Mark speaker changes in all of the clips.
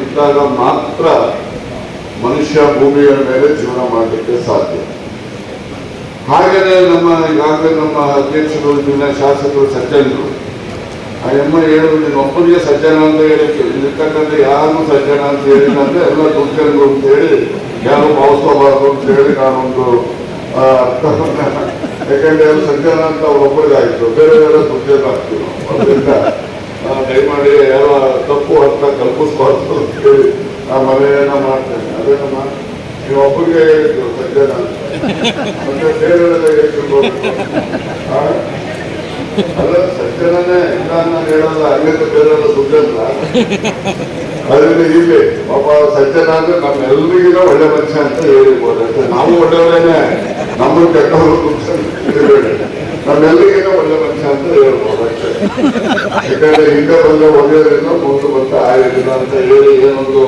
Speaker 1: ಇದ್ದಾಗ ಮಾತ್ರ ಮನುಷ್ಯ ಭೂಮಿಯ ಮೇಲೆ ಜೀವನ ಮಾಡಲಿಕ್ಕೆ ಸಾಧ್ಯ. ಹಾಗೆಯೇ ನಮ್ಮ ಈಗಾಗಲೇ ನಮ್ಮ ಅಧ್ಯಕ್ಷರು, ಇಲ್ಲಿನ ಶಾಸಕರು ಸಜ್ಜನರು. ಆ ಎಮ್ಮ ಹೇಳುದು ನೀನು ಒಬ್ಬರಿಗೆ ಸಜ್ಜನ ಅಂತ ಹೇಳಿಕ್ಕೆ ಇಲ್ಲಿರ್ತಕ್ಕಂಥ ಯಾರು ಸಜ್ಜನ ಅಂತ ಹೇಳಿದ್ರೆ ಎಲ್ಲ ದುರ್ಜನರು ಅಂತ ಹೇಳಿ ಯಾರು ಭಾವಿಸ್ಕೋಬಾರ್ದು ಅಂತ ಹೇಳಿ ನಾನೊಂದು ಯಾಕಂದ್ರೆ ಸಜ್ಜನ ಅಂತ ಒಬ್ಬರಿಗಾಯ್ತು ಬೇರೆ ಬೇರೆ ದುರ್ಜನ ಆಗ್ತೀವಿ ಅದರಿಂದ ದಯಮಾಡಿ ಯಾರೋ ತಪ್ಪು ಅರ್ಥ ಕಲ್ಪಿಸ್ಬಾರ್ದು ಅಂತ ಹೇಳಿ ಆ ಮನೆಯನ್ನ ಮಾಡ್ತೇನೆ. ಅದೇನ ನಮ್ಮ ನೀವು ಒಬ್ಬರಿಗೆ ಹೇಳಿದ್ರು ಸಜ್ಜನ ಅಂತ. ಮತ್ತೆ? ಅಲ್ಲ ಸಜ್ಜನೇ ಇಲ್ಲ ನಾನು ಹೇಳಲ್ಲ. ಅಲ್ಲಿಂದ ಬೇರೆಲ್ಲ ಸುಜ್ಜನ ಅದರಿಂದ ಇಲ್ಲಿ ಪಾಪ ಸಜ್ಜನ ಅಂದ್ರೆ ನಮ್ಮೆಲ್ಲರಿಗಿನ ಒಳ್ಳೆ ಮನುಷ್ಯ ಅಂತ ಹೇಳಿರ್ಬೋದು. ನಾವು ಒಳ್ಳೆಯವರೇನೆ. ನಮ್ಮ ಕೆಟ್ಟವರು ನಮ್ಮೆಲ್ಲರಿಗಿನ ಒಳ್ಳೆ ಮನುಷ್ಯ ಅಂತ ಹೇಳ್ಬೋದು ಯಾಕಂದ್ರೆ ಹಿಂದೆ ಬಂದ ಒಳ್ಳೆಯವರಿಂದ ಮುಂದೆ ಬಂದ ಆಯೋಜನ ಅಂತ ಹೇಳಿ ಏನೊಂದು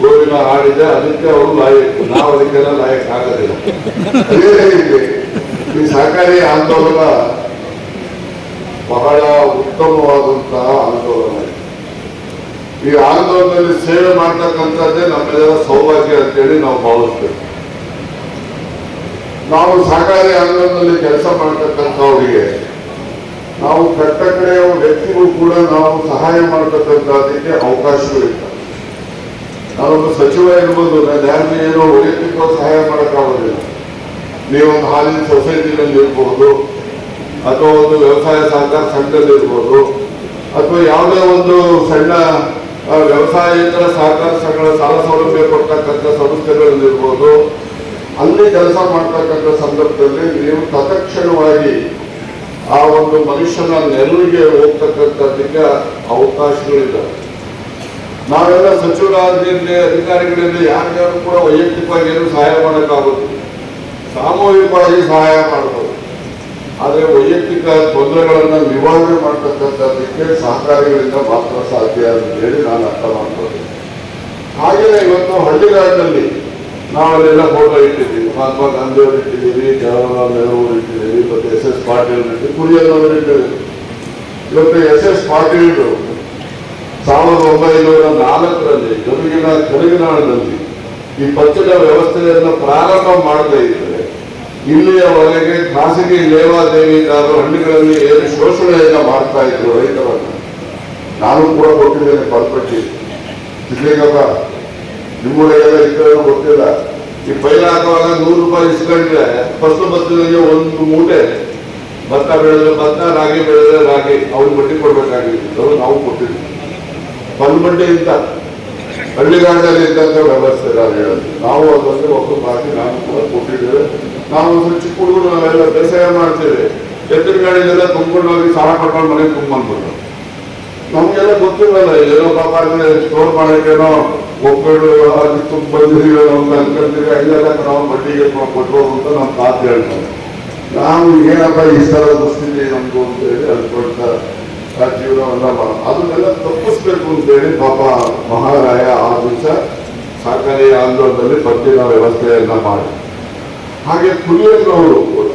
Speaker 1: ಗೋವಿನ ಹಾಡಿದೆ, ಅದಕ್ಕೆ ಅವರು ಲಾಯಕ್. ನಾವು ಅದಕ್ಕೆಲ್ಲ ಲಾಯಕ್ ಆಗೋದಿಲ್ಲ. ಈ ಸಹಕಾರಿ ಆಂದೋಲನ ಬಹಳ ಉತ್ತಮವಾದಂತಹ ಆಂದೋಲನ ಈ ಆಂದೋಲನದಲ್ಲಿ ಸೇವೆ ಮಾಡ್ತಕ್ಕಂಥದ್ದೇ ನಮ್ಮೆಲ್ಲರ ಸೌಭಾಗ್ಯ ಅಂತೇಳಿ ನಾವು ಭಾವಿಸ್ತೇವೆ ನಾವು ಸಹಕಾರಿ ಆಂದೋಲನದಲ್ಲಿ ಕೆಲಸ ಮಾಡತಕ್ಕಂಥವರಿಗೆ ನಾವು ಕಟ್ಟ ಕಡೆಯ ವ್ಯಕ್ತಿಗಳು ಕೂಡ ನಾವು ಸಹಾಯ ಮಾಡತಕ್ಕಂಥದ್ದಕ್ಕೆ ಅವಕಾಶವೂ ಇಲ್ಲ. ನಾನೊಂದು ಸಚಿವ ಇರ್ಬೋದು, ನಾನು ಯಾರಿಗೂ ಏನೋ ವೈಯಕ್ತಿಕ ಸಹಾಯ ಮಾಡೋಕ್ಕಾಗೋದಿಲ್ಲ ನೀವೊಂದು ಹಾಲಿನ ಸೊಸೈಟಿನಲ್ಲಿ ಇರ್ಬೋದು, ಅಥವಾ ಒಂದು ವ್ಯವಸಾಯ ಸಹಕಾರ ಸಂಘದಲ್ಲಿ ಇರ್ಬೋದು, ಅಥವಾ ಯಾವುದೇ ಒಂದು ಸಣ್ಣ ವ್ಯವಸಾಯ ವ್ಯವಸಾಯೇತರ ಸಹಕಾರ ಸಂಘಗಳ ಸಾಲ ಸೌಲಭ್ಯ ಕೊಡ್ತಕ್ಕಂಥ ಸಂಸ್ಥೆಗಳಲ್ಲಿ ಇರ್ಬೋದು ಅಲ್ಲಿ ಕೆಲಸ ಮಾಡ್ತಕ್ಕಂಥ ಸಂದರ್ಭದಲ್ಲಿ ನೀವು ತತ್ಕ್ಷಣವಾಗಿ ಆ ಒಂದು ಮನುಷ್ಯನ ನೆಲುವಿಗೆ ಹೋಗ್ತಕ್ಕಂಥದ್ದಕ್ಕೆ ಅವಕಾಶಗಳಿದೆ. ನಾವೆಲ್ಲ ಸಚಿವರಾದ್ರಿಂದ, ಅಧಿಕಾರಿಗಳಿಂದ ಯಾರಿಗಾರು ಕೂಡ ವೈಯಕ್ತಿಕವಾಗಿ ಏನು ಸಹಾಯ ಮಾಡೋಕ್ಕಾಗುತ್ತೆ ಸಾಮೂಹಿಕವಾಗಿ ಸಹಾಯ ಮಾಡಬಹುದು ಆದರೆ ವೈಯಕ್ತಿಕ ತೊಂದರೆಗಳನ್ನು ನಿವಾರಣೆ ಮಾಡ್ತಕ್ಕಂಥದ್ದಕ್ಕೆ ಸಹಕಾರಿಗಳಿಂದ ಮಾತ್ರ ಸಾಧ್ಯ ಅಂತ ಹೇಳಿ ನಾನು ಅರ್ಥ ಮಾಡ್ಬೋದು ಹಾಗೆಯೇ ಇವತ್ತು ಹಳ್ಳಿಗಾಡಿನಲ್ಲಿ ನಾವಲ್ಲೆಲ್ಲ ಫೋಟೋ ಇಟ್ಟಿದ್ದೀವಿ. ಮಹಾತ್ಮ ಗಾಂಧಿ ಅವರು ಇಟ್ಟಿದ್ದೀವಿ, ಜವಾಹರ್ಲಾಲ್ ನೆಹರು ಇಟ್ಟಿದ್ದೀವಿ, ಮತ್ತು ಎಸ್ ಎಸ್ ಪಾಟೀಲ್ ಇಟ್ಟಿದ್ದೀವಿ ಕುರಿಯನ್ನವರು ಇಟ್ಟಿದ್ದೀವಿ. ಇವತ್ತು ಎಸ್ ಎಸ್ ಪಾಟೀಲ್ ಸಾವಿರದ ಒಂಬೈನೂರ ನಾಲ್ಕರಲ್ಲಿ ಗದುಗಿನ ಕರಗಿನಾಳದಲ್ಲಿ ಈ ಪಕ್ಷದ ವ್ಯವಸ್ಥೆಯನ್ನು ಪ್ರಾರಂಭ ಮಾಡದೇ ಇದ್ದರೆ ಇಲ್ಲಿಯವರೆಗೆ ಖಾಸಗಿ ಲೇವಾದೇವಿದಾರರು ಹಳ್ಳಿಗಳಲ್ಲಿ ಏನು ಶೋಷಣೆಯನ್ನ ಮಾಡ್ತಾ ಇದ್ರು ರೈತರನ್ನು, ನಾನು ಕೂಡ ಕೊಟ್ಟಿದ್ದೇನೆ ಪರ್ಪಟ್ಟಿ ಸಿಗ್ಲಿಕ್ಕಪ್ಪ ನಿಮ್ಮೂರಿಗೆಲ್ಲ ಕಡೆ ಗೊತ್ತಿಲ್ಲ. ಈ ಪೈಲ ಹಾಕುವಾಗ ನೂರು ರೂಪಾಯಿ ಇಸ್ಕೊಂಡ್ರೆ ಫಸ್ಟ್ ಬಸ್ಸಿನಲ್ಲಿ ಒಂದು ಮೂಟೆ. ಭತ್ತ ಬೆಳೆದ್ರೆ ಭತ್ತ, ರಾಗಿ ಬೆಳೆದ್ರೆ ರಾಗಿ. ಅವ್ರಿಗೆ ಬಡ್ಡಿ ಕೊಡ್ಬೇಕಾಗಿತ್ತು. ನಾವು ಕೊಟ್ಟಿದ್ವಿ. ಬಂದ್ ಬಡ್ಡಿ ಇಂತ. ಹಳ್ಳಿಗಾಡಲ್ಲಿ ಇದ್ದಂಥ ವ್ಯವಸ್ಥೆ ನಾವು ಅದೊಂದು ಒಬ್ಬರು ಬಾಕಿ ನಾನು ಕೂಡ ಕೊಟ್ಟಿದ್ದೇವೆ. ನಾವು ಒಂದು ಚಿಕ್ಕ ಹುಡುಗರು, ನಾವೆಲ್ಲ ಬೇಸಾಯ ಮಾಡ್ತೇವೆ. ಎತ್ತಿನ ಗಾಡಿಗೆಲ್ಲ ತುಂಬಿಕೊಂಡು ಹೋಗಿ ಸಾಲ ಕಟ್ಕೊಂಡು ಮನೆಗೆ ತುಂಬ್ಕೊಂಡ್ಬಿಟ್ಟು ನಮಗೆಲ್ಲ ಗೊತ್ತಿರಲ್ಲ ಏನೋ ಪಾಪ ಸ್ಟೋರ್ ಮಾಡಕ್ಕೇನೋ ಒಬ್ಬರು ಅಲ್ಲಿ ತುಂಬ ಅಂತ ಅನ್ಕೊಂತೀವಿ ಐದೆಲ್ಲ ನಾವು ಬಡ್ಡಿಗೆ ಕೊಟ್ಬೋದು ಅಂತ ನಮ್ಮ ತಾತ ಹೇಳ್ತಾರೆ ನಾವು ಏನಪ್ಪ ಈ ಥರದ ಸ್ಥಿತಿ ನಮ್ದು ಅಂತ ಹೇಳಿ ಅನ್ಕೊಳ್ತಾ ಆ ಜೀವನವನ್ನ ಮಾಡ- ಅದನ್ನೆಲ್ಲ ತಪ್ಪಿಸ್ಬೇಕು ಅಂತೇಳಿ ಪಾಪ ಮಹಾರಾಯ ಆ ದಿವಸ ಸರ್ಕಾರಿ ಆಂದೋಲನದಲ್ಲಿ ಪತ್ತಿನ ವ್ಯವಸ್ಥೆಯನ್ನ ಮಾಡಿ. ಹಾಗೆ ಕುಲಿಯನ್ನವರು ಕೂಡ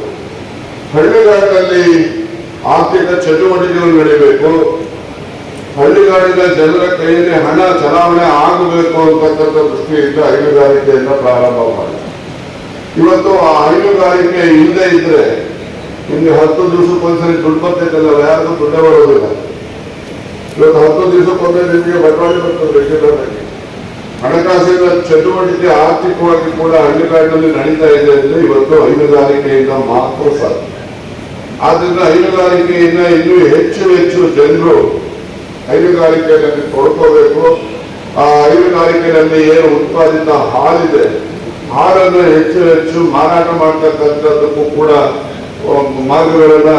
Speaker 1: ಹಳ್ಳಿಗಾಡಿನಲ್ಲಿ ಆರ್ಥಿಕ ಚಟುವಟಿಕೆಗಳು ನಡೀಬೇಕು. ಹಳ್ಳಿಗಾಡಿನ ಜನರ ಕೈಯಲ್ಲಿ ಹಣ ಚಲಾವಣೆ ಆಗಬೇಕು ಅಂತಕ್ಕಂಥ ದೃಷ್ಟಿಯಿಂದ ಹೈನುಗಾರಿಕೆಯನ್ನ ಪ್ರಾರಂಭ ಮಾಡಿ ಇವತ್ತು ಆ ಹೈನುಗಾರಿಕೆ ಇಲ್ಲದೆ ಇದ್ರೆ ನಿಮ್ಗೆ ಹತ್ತು ದಿವಸಕ್ಕೊಂದ್ಸರಿ ದುಡ್ಡು ಬರ್ತೈತಲ್ಲ, ಯಾರಿಗೂ ದುಡ್ಡೇ ಬರೋದಿಲ್ಲ. ಇವತ್ತು ಹತ್ತು ದಿವಸಕ್ಕೊಮ್ಮೆ ನಿಮಗೆ ಬಂಡವಾಳ ಬರ್ತದೆ ಹಣಕಾಸಿನ ಚಟುವಟಿಕೆ ಆರ್ಥಿಕವಾಗಿ ಕೂಡ ಹಳ್ಳಿಗಾಡಿನಲ್ಲಿ ನಡೀತಾ ಇದೆ ಅಂದ್ರೆ ಇವತ್ತು ಹೈನುಗಾರಿಕೆಯಿಂದ ಮಾತ್ರ ಸಾಧ್ಯ. ಆದ್ರಿಂದ ಹೈನುಗಾರಿಕೆಯಿಂದ ಇನ್ನೂ ಹೆಚ್ಚು ಹೆಚ್ಚು ಜನರು ಹೈನುಗಾರಿಕೆಯಲ್ಲಿ ತೊಡ್ಕೋಬೇಕು. ಆ ಹೈನುಗಾರಿಕೆಯಲ್ಲಿ ಏನು ಉತ್ಪಾದಿತ ಹಾಲಿದೆ, ಹಾಲನ್ನು ಹೆಚ್ಚು ಹೆಚ್ಚು ಮಾರಾಟ ಮಾಡ್ತಕ್ಕಂಥದ್ದಕ್ಕೂ ಕೂಡ ಮಾರ್ಗಗಳನ್ನ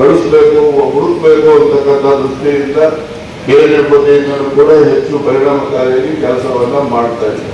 Speaker 1: ನಡೆಸಬೇಕು, ಹುಡುಕ್ಬೇಕು ಅಂತಕ್ಕಂಥ ದೃಷ್ಟಿಯಿಂದ ಬೇರೆ ಬಗೆಯಿಂದಲೂ ಕೂಡ ಹೆಚ್ಚು ಪರಿಣಾಮಕಾರಿಯಾಗಿ ಕೆಲಸವನ್ನ ಮಾಡ್ತಾ ಇದ್ದಾರೆ